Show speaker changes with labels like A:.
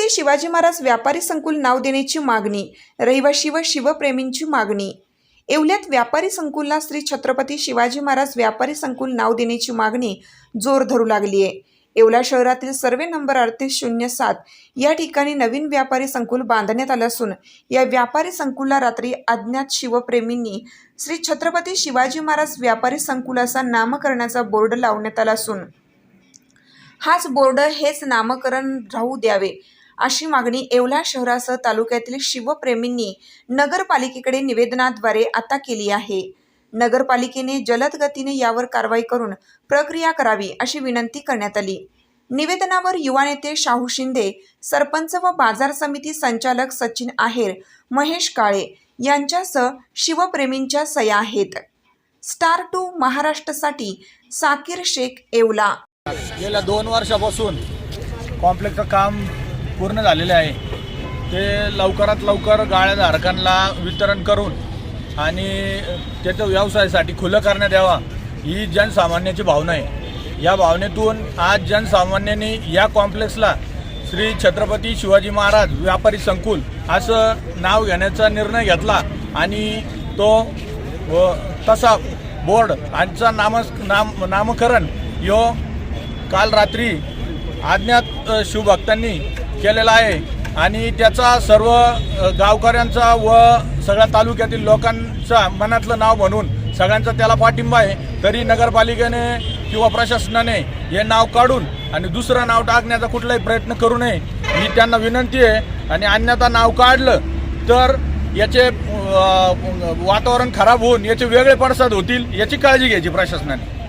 A: छत्रपती शिवाजी महाराज व्यापारी संकुल नाव देण्याची मागणी रहिवाशी व शिवप्रेमींची मागणी. येवल्यात व्यापारी संकुलला श्री छत्रपती शिवाजी महाराज व्यापारी संकुल नाव देण्याची मागणी जोर धरू लागली आहे येवला शहरातील सर्वे नंबर अडतीस शून्य सात या ठिकाणी नवीन व्यापारी संकुल बांधण्यात आलं असून या व्यापारी संकुलला रात्री अज्ञात शिवप्रेमींनी श्री छत्रपती शिवाजी महाराज व्यापारी संकुल असा नामकरणाचा बोर्ड लावण्यात आला असून हाच बोर्ड हेच नामकरण राहू द्यावे अशी मागणी येवला शहरासह तालुक्यातील शिवप्रेमींनी नगरपालिकेकडे निवेदनाद्वारे आता केली आहे. नगरपालिकेने जलद गतीने यावर कारवाई करून प्रक्रिया करावी अशी विनंती करण्यात आली. निवेदनावर युवा नेते शाहू शिंदे सरपंच व बाजार समिती संचालक सचिन आहेर महेश काळे यांच्यासह शिवप्रेमींच्या सया आहेत. स्टार टू महाराष्ट्रसाठी साकीर शेख येवला.
B: गेल्या दोन वर्षापासून कॉम्प्लेक्सचं काम पूर्ण झालेले आहे. ते लवकरात लवकर गाळ्याधारकांना वितरण करून आणि त्याचं व्यवसायासाठी खुलं करण्यात यावा ही जनसामान्याची भावना आहे. या भावनेतून आज जनसामान्यांनी या कॉम्प्लेक्सला श्री छत्रपती शिवाजी महाराज व्यापारी संकुल असं नाव घेण्याचा निर्णय घेतला आणि तो व तसा बोर्ड यांचा नाम नाम नामकरण यो काल रात्री अज्ञात शिवभक्तांनी केलेला आहे. आणि त्याचा सर्व गावकऱ्यांचा व सगळ्या तालुक्यातील लोकांचा मनातलं नाव म्हणून सगळ्यांचा त्याला पाठिंबा आहे. तरी नगरपालिकेने किंवा प्रशासनाने हे नाव काढून आणि दुसरं नाव टाकण्याचा कुठलाही प्रयत्न करू नये ही त्यांना विनंती आहे. आणि अन्यथा नाव काढलं तर याचे वातावरण खराब होऊन याचे वेगळे पडसाद होतील याची काळजी घ्यायची प्रशासनाने.